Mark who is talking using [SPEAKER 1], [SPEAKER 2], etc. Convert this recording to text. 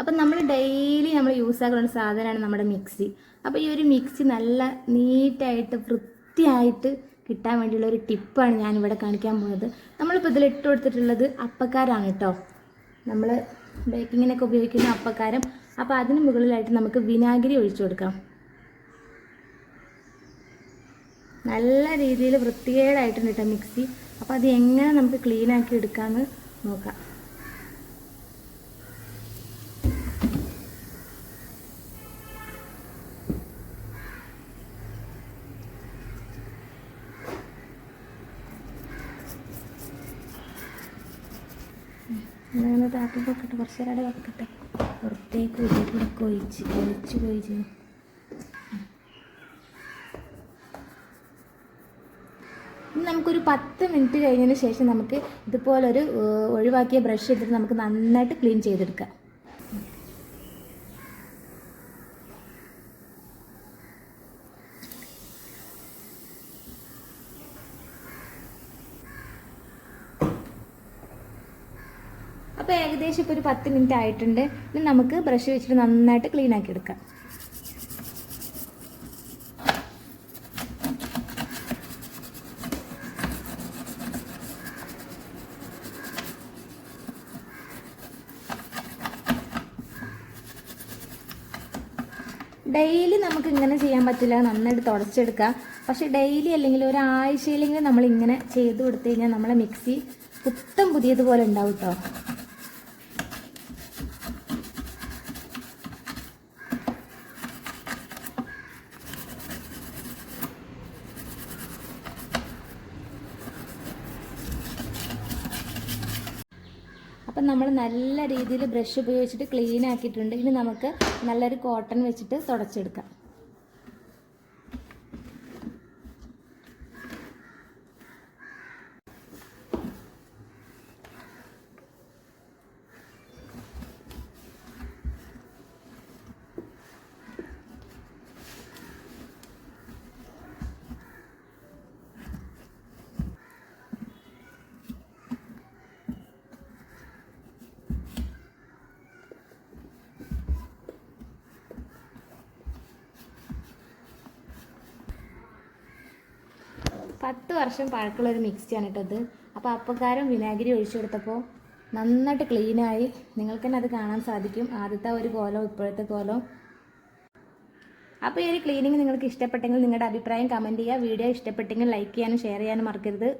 [SPEAKER 1] അപ്പം നമ്മൾ ഡെയിലി നമ്മൾ യൂസ് ആക്കുന്ന സാധനമാണ് നമ്മുടെ മിക്സി. അപ്പോൾ ഈ ഒരു മിക്സി നല്ല നീറ്റായിട്ട് വൃത്തിയായിട്ട് കിട്ടാൻ വേണ്ടിയുള്ള ഒരു ടിപ്പാണ് ഞാനിവിടെ കാണിക്കാൻ പോകുന്നത് നമ്മളിപ്പോൾ ഇതിൽ ഇട്ട് കൊടുത്തിട്ടുള്ളത് അപ്പക്കാരാണ് കേട്ടോ. നമ്മൾ ബേക്കിങ്ങിനൊക്കെ ഉപയോഗിക്കുന്ന അപ്പക്കാരം. അപ്പോൾ അതിന് മുകളിലായിട്ട് നമുക്ക് വിനാഗിരി ഒഴിച്ചു കൊടുക്കാം. നല്ല രീതിയിൽ വൃത്തികേടായിട്ടുണ്ട് കേട്ടോ മിക്സി. അപ്പോൾ അത് എങ്ങനെ നമുക്ക് ക്ലീൻ ആക്കി എടുക്കാമെന്ന് നോക്കാം. അങ്ങനെ താക്കി വെക്കട്ടെ കുറച്ച് നേരം വെക്കട്ടെ. പുറത്തേക്ക് ഉള്ളിൽ കൂടെ കൊഴിച്ച് കൊയിച്ച് ചെയ്യും ഇനി നമുക്കൊരു പത്ത് മിനിറ്റ് കഴിഞ്ഞതിന് ശേഷം നമുക്ക് ഇതുപോലൊരു ഒഴിവാക്കിയ ബ്രഷ് എടുത്തിട്ട് നമുക്ക് നന്നായിട്ട് ക്ലീൻ ചെയ്തെടുക്കാം. അപ്പോൾ ഏകദേശം ഇപ്പോൾ ഒരു പത്ത് മിനിറ്റ് ആയിട്ടുണ്ട്. ഇനി നമുക്ക് ബ്രഷ് വെച്ചിട്ട് നന്നായിട്ട് ക്ലീൻ ആക്കി എടുക്കാം. ഡെയിലി നമുക്ക് ഇങ്ങനെ ചെയ്യാൻ പറ്റില്ല. നന്നായിട്ട് തുടച്ചെടുക്കാം പക്ഷെ ഡെയിലി അല്ലെങ്കിൽ ഒരാഴ്ചയിലെങ്കിലും നമ്മൾ ഇങ്ങനെ ചെയ്ത് കൊടുത്തു കഴിഞ്ഞാൽ നമ്മളെ മിക്സി പുത്തം പുതിയതുപോലെ ഉണ്ടാവും കേട്ടോ അപ്പം നമ്മൾ നല്ല രീതിയിൽ ബ്രഷ് ഉപയോഗിച്ചിട്ട് ക്ലീൻ ആക്കിയിട്ടുണ്ട്. ഇനി നമുക്ക് നല്ലൊരു കോട്ടൺ വെച്ചിട്ട് തുടച്ചെടുക്കാം. പത്ത് വർഷം പഴക്കമുള്ള ഒരു മിക്സിയാണ് കേട്ടത് അപ്പോൾ അപ്പക്കാരം വിനാഗിരി ഒഴിച്ചു കൊടുത്തപ്പോൾ നന്നായിട്ട് ക്ലീനായി നിങ്ങൾക്ക് തന്നെ അത് കാണാൻ സാധിക്കും. ആദ്യത്തെ ഒരു കോലം ഇപ്പോഴത്തെ കോലം. അപ്പോൾ ഈ ഒരു ക്ലീനിങ് നിങ്ങൾക്ക് ഇഷ്ടപ്പെട്ടെങ്കിൽ നിങ്ങളുടെ അഭിപ്രായം കമന്റ് ചെയ്യുക. വീഡിയോ ഇഷ്ടപ്പെട്ടെങ്കിൽ ലൈക്ക് ചെയ്യാനും ഷെയർ ചെയ്യാനും മറക്കരുത്.